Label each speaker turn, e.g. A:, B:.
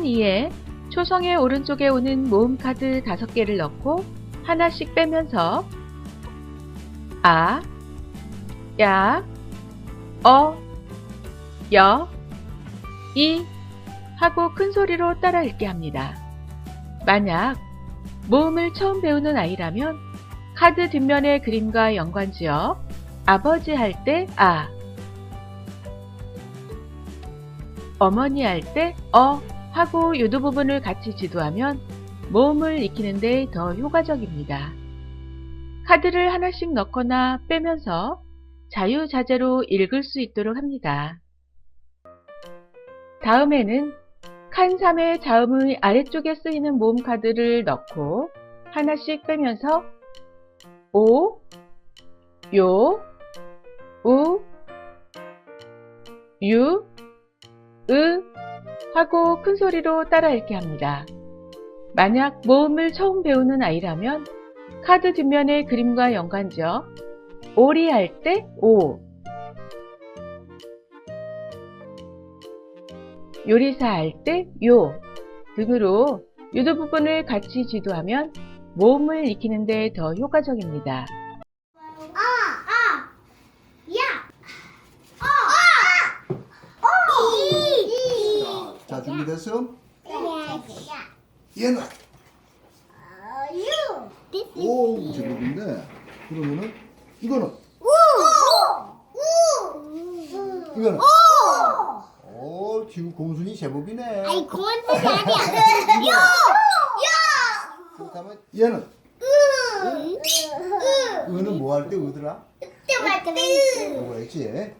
A: 칸 2에 초성의 오른쪽에 오는 모음 카드 5개를 넣고 하나씩 빼면서 아, 야, 어, 여, 이 하고 큰 소리로 따라 읽게 합니다. 만약 모음을 처음 배우는 아이라면 카드 뒷면의 그림과 연관지어 아버지 할 때 아, 어머니 할 때 어 하고 유도 부분을 같이 지도하면 모음을 익히는데 더 효과적입니다. 카드를 하나씩 넣거나 빼면서 자유자재로 읽을 수 있도록 합니다. 다음에는 칸 3의 자음의 아래쪽에 쓰이는 모음 카드를 넣고 하나씩 빼면서 오, 요, 우, 유, 으 하고 큰 소리로 따라 읽게 합니다. 만약 모음을 처음 배우는 아이라면 카드 뒷면의 그림과 연관지어 오리 할 때 오, 요리사 할 때 요 등으로 유도 부분을 같이 지도하면 모음을 익히는 데 더 효과적입니다.
B: 아, 아, 야, 어, 아, 어, 이, 이.
C: 자, 준비됐어?
B: 야,
C: 얘는.
B: This is
C: 오 제법인데 그러면은 이거는. 이거는
B: 오.
C: 오 지금 공순이 제법이네.
B: 아니 공원들이 아니야. 요, 요.
C: 그렇다면 얘는
B: 으, 으.
C: 의는 뭐 할 때?
B: 뜨마뜨.
C: 뭐가 있지?